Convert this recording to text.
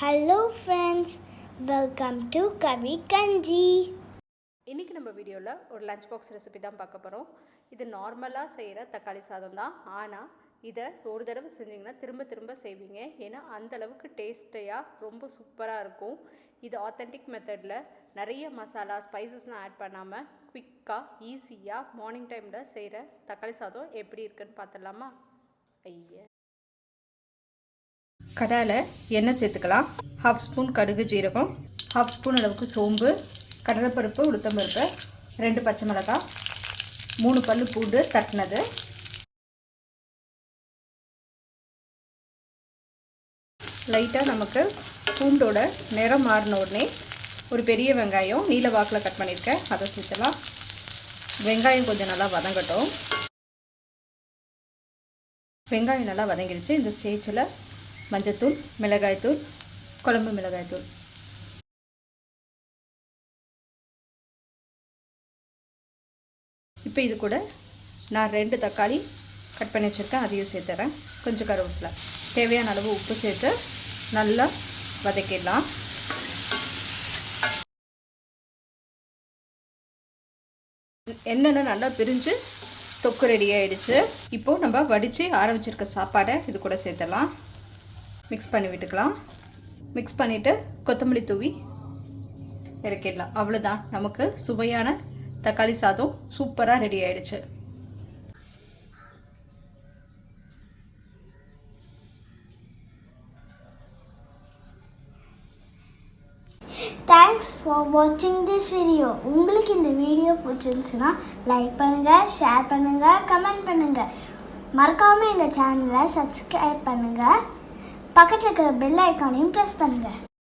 Hello friends welcome to Kavi Kanji இன்றைக்கி நம்ம வீடியோவில் ஒரு லஞ்ச் பாக்ஸ் ரெசிபி தான் பார்க்க போகிறோம் இது நார்மலாக செய்கிற தக்காளி சாதம் தான். ஆனால் இதை ஒரு தடவை செஞ்சிங்கன்னா திரும்ப திரும்ப செய்வீங்க. ஏன்னா அந்த அளவுக்கு ரொம்ப சூப்பராக இருக்கும். இது ஆத்தென்டிக் மெத்தடில் நிறைய மசாலா ஸ்பைசஸ்லாம் ஆட் பண்ணாமல் குவிக்காக ஈஸியாக மார்னிங் டைமில் செய்கிற தக்காளி சாதம் எப்படி இருக்குன்னு பார்த்துடலாமா? ஐயா. கடாயில் எண்ணெய் சேர்த்துக்கலாம். ஹாஃப் ஸ்பூன் கடுகு ஜீரகம் ஹாஃப் ஸ்பூன் அளவுக்கு சோம்பு கடலைப்பருப்பு உளுத்தம்பருப்பு ரெண்டு பச்சை மிளகாய் மூணு பல் பூண்டு தட்டினது. லைட்டாக நமக்கு பூண்டோட நிறம் மாறின உடனே ஒரு பெரிய வெங்காயம் நீல வாக்கில் கட் பண்ணியிருக்கேன். அதை சேர்த்துலாம் வெங்காயம் கொஞ்சம் நல்லா வதங்கட்டும். வெங்காயம் நல்லா வதங்கிடுச்சு இந்த ஸ்டேஜில் மஞ்சத்தூள் மிளகாய்த்தூள் குழம்பு மிளகாய்த்தூள். இப்போ இது கூட நான் ரெண்டு தக்காளி கட் பண்ணி வச்சுருக்கேன். அதையும் சேர்த்துறேன். கொஞ்சம் கருவேப்பிலை. தேவையான அளவு உப்பு சேர்த்து நல்லா வதக்கிடலாம். என்னென்ன நல்லா பிரிஞ்சு தொக்கு ரெடி ஆகிடுச்சு இப்போது நம்ம வடித்து ஆற வச்சிருக்க சாப்பாடை இது கூட சேர்த்துடலாம். மிக்ஸ் பண்ணி விட்டுக்கலாம். மிக்ஸ் பண்ணிவிட்டு கொத்தமல்லி தூவி இறக்கிடலாம். அவ்வளோதான் நமக்கு சுவையான தக்காளி சாதம் சூப்பராக ரெடி ஆயிடுச்சு. தேங்க்ஸ் ஃபார் வாட்சிங் திஸ் வீடியோ உங்களுக்கு இந்த வீடியோ பிடிச்சிருந்துச்சுன்னா லைக் பண்ணுங்கள் ஷேர் பண்ணுங்கள் கமெண்ட் பண்ணுங்கள் மறக்காமல் எங்கள் சேனலை சப்ஸ்கிரைப் பண்ணுங்கள் பக்கத்தில் இருக்கிற பெல் ஐக்கானையும் ப்ரெஸ் பண்ணுங்கள்